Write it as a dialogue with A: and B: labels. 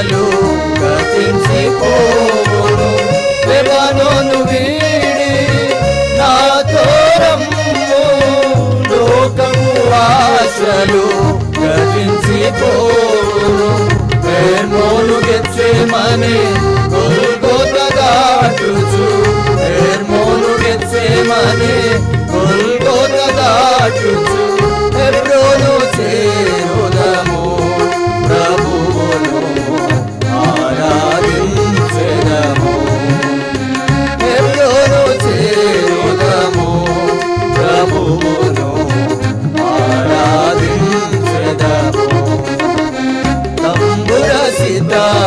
A: దినములు గతించిపోవును లెబనోను వీడి నా తోరం లోకము ఆశలు గతించిపోవును పేర్మోను గెచ్చేమని గొల్గోత దాటుచు. పేర్మోను 다